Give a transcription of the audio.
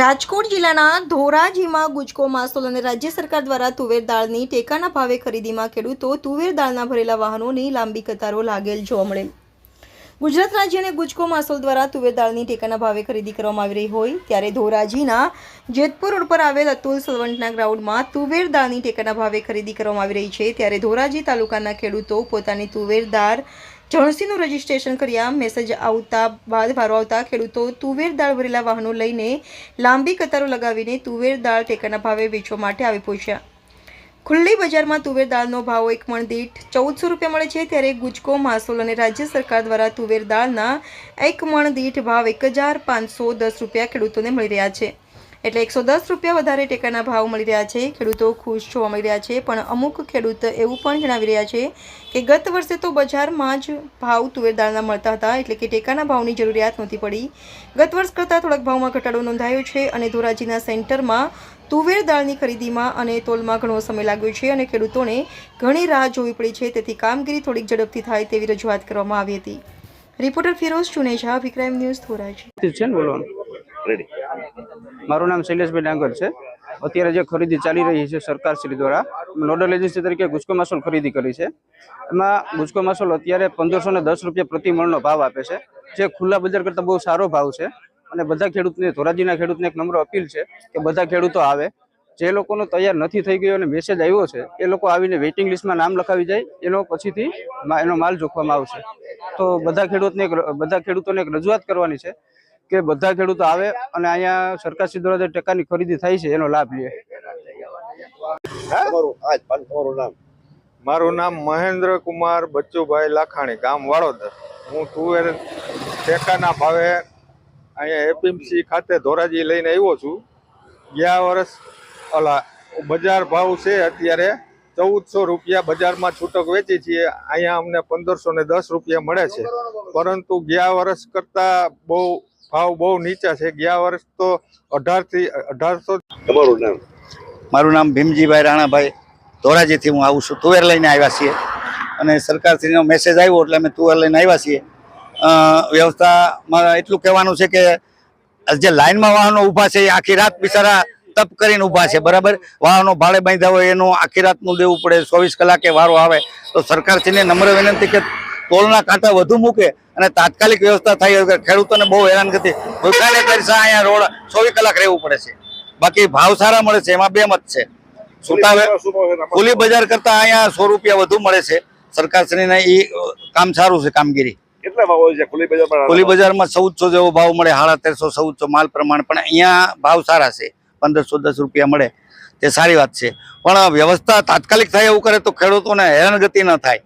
રાજકોટ જિલ્લાના ધોરાજીમાં ગુજકો માસોલ અને રાજ્ય સરકાર દ્વારા તુવેર દાળની ટેકાના ભાવે ખરીદીમાં ખેડૂતો તુવેર દાળના ભરેલા વાહનોની લાંબી કતારો લાગેલ જોવા મળેલ. ગુજરાત રાજ્ય અને ગુજકો માસોલ દ્વારા તુવેર દાળની ટેકાના ભાવે ખરીદી કરવામાં આવી રહી હોય ત્યારે ધોરાજીના જેતપુર રોડ પર આવેલ અતુલ સલવંટના ગ્રાઉન્ડમાં તુવેર દાળની ટેકાના ભાવે ખરીદી કરવામાં આવી રહી છે. ત્યારે ધોરાજી તાલુકાના ખેડૂતો પોતાની તુવેર દાળ જણસીનું રજીસ્ટ્રેશન કર્યા મેસેજ આવતા બાદ ભારો આવતા ખેડૂતો તુવેર દાળ ભરેલા વાહનો લઈને લાંબી કતારો લગાવીને તુવેર દાળ ટેકાના ભાવે વેચવા માટે આવી પહોંચ્યા. ખુલ્લી બજારમાં તુવેર દાળનો ભાવ એક મણ દીઠ ચૌદસો રૂપિયા મળે છે, ત્યારે ગુજકો, માસોલ અને રાજ્ય સરકાર દ્વારા તુવેર દાળના એક મણ દીઠ ભાવ એક હજાર પાંચસો દસ રૂપિયા ખેડૂતોને મળી રહ્યા છે. એટલે એકસો દસ રૂપિયા વધારે ટેકાના ભાવ મળી રહ્યા છે. ખેડૂતો ખુશ જોવા મળી રહ્યા છે, પણ અમુક ખેડૂત એવું પણ જણાવી રહ્યા છે કે ગત વર્ષે તો બજારમાં જ ભાવ તુવેર દાળના મળતા હતા, એટલે કે ટેકાના ભાવની જરૂરિયાત નહોતી પડી. ગત વર્ષ કરતાં થોડાક ભાવમાં ઘટાડો નોંધાયો છે અને ધોરાજીના સેન્ટરમાં તુવેર દાળની ખરીદીમાં અને તોલમાં ઘણો સમય લાગ્યો છે અને ખેડૂતોને ઘણી રાહ જોવી પડી છે. તેથી કામગીરી થોડીક ઝડપથી થાય તેવી રજૂઆત કરવામાં આવી હતી. રિપોર્ટર ફિરોઝ ચુનેજા અભિક્રાઇમ ન્યૂઝ ધોરાજી. રેડી મારું નામ શૈલેષભાઈ ડાંગર છે. અત્યારે જે ખરીદી ચાલી રહી છે સરકારશ્રી દ્વારા નોડલ એજન્સી તરીકે ગુજકો માસોલ ખરીદી કરી છે. એમાં ગુજકો માસોલ અત્યારે પંદરસો ને દસ રૂપિયા પ્રતિ મણનો ભાવ આપે છે. જે ખુલ્લા બજાર કરતાં બહુ સારો ભાવ છે. અને બધા ખેડૂતને, ધોરાજીના ખેડૂતને એક નમ્ર અપીલ છે કે બધા ખેડૂતો આવે. જે લોકોનો તૈયાર નથી થઈ ગયો અને મેસેજ આવ્યો છે, એ લોકો આવીને વેઇટિંગ લિસ્ટમાં નામ લખાવી જાય એનો પછીથી એનો માલ જોખવામાં આવશે. તો બધા ખેડૂતને બધા ખેડૂતોને એક રજૂઆત કરવાની છે કે બધા ખેડૂતો આવે અને અહીંયા સરકારશ્રી દ્વારા જે ટેકાની ખરીદી થાય છે એનો લાભ લે. મારું નામ મહેન્દ્ર કુમાર બચ્ચુભાઈ લાખાણી ગામ વાળોદર હું તુવેર ટેકાના ભાવે અહીંયા એપીએમસી ખાતે ધોરાજી લઈને આવ્યો છું. ગયા વર્ષ ઓલા બજાર ભાવ છે અત્યારે ચૌદસો રૂપિયા બજારમાં છૂટક વેચી છીએ. અહીંયા અમને પંદરસો ને દસ રૂપિયા મળે છે. પરંતુ ગયા વર્ષ કરતાં બહુ ભાવ બહુ નીચા છે. ગયા વર્ષ તો અઢારથી અઢારસો તમારું નામ? મારું નામ ભીમજીભાઈ રાણાભાઈ. ધોરાજીથી હું આવું છું. તુવેર લઈને આવ્યા છીએ. અને સરકારશ્રીનો મેસેજ આવ્યો એટલે અમે તુવેર લઈને આવ્યા છીએ. અ, વ્યવસ્થામાં એટલું કહેવાનું છે કે જે લાઇનમાં વાહનો ઊભા છે એ આખી રાત બિચારા તપ કરીને ઊભા છે. બરાબર? વાહનો ભાડે બાંધ્યા હોય એનું આખી રાતનું દેવું પડે. ચોવીસ કલાકે વારો આવે. તો સરકારશ્રીને નમ્ર વિનંતી કે ટોલના કાંટા વધુ મૂકે અને તાત્કાલિક વ્યવસ્થા થાય ખેડૂતોને બહુ હેરાનગતિ ભૂખાને કરશા અહીંયા રોડ ચોવીસ કલાક રહેવું પડે છે. બાકી ભાવ સારા મળે છે એમાં બે મત છે? ખુલ્લી બજાર કરતા અહીંયા સો રૂપિયા વધુ મળે છે. સરકારશ્રીને એ કામ સારું છે કામગીરી. ખુલ્લી બજારમાં ચૌદસો જેવો ભાવ મળે સાડા તેરસો ચૌદસો માલ પ્રમાણે પણ અહીંયા ભાવ સારા છે. પંદરસો દસ રૂપિયા મળે. તે સારી વાત છે. પણ વ્યવસ્થા તાત્કાલિક થાય એવું કરે તો ખેડૂતોને હેરાનગતિ ન થાય.